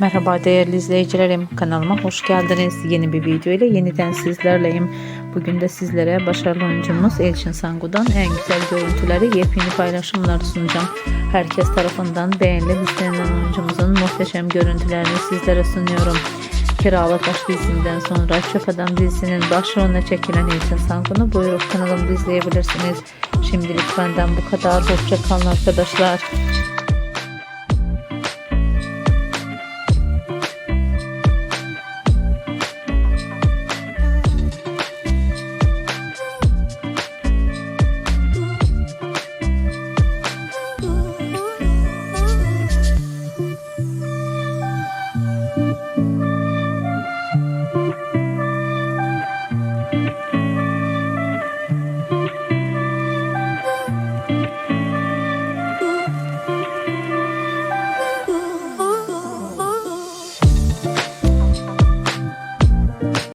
Merhaba değerli izleyicilerim kanalıma hoş geldiniz. Yeni bir video ile yeniden sizlerleyim. Bugün de sizlere başarılı oyuncumuz Elçin Sangu'dan en güzel görüntüleri, yepyeni paylaşımlar sunacağım. Herkes tarafından beğenilip istenilen oyuncumuzun muhteşem görüntülerini sizlere sunuyorum. Kiralık Aşk dizisinden sonra Çöp Adam dizisinin başrolüne çekilen Elçin Sangu'nu buyurup kanalımda izleyebilirsiniz. Şimdilik benden bu kadar. Hoşça kalın arkadaşlar.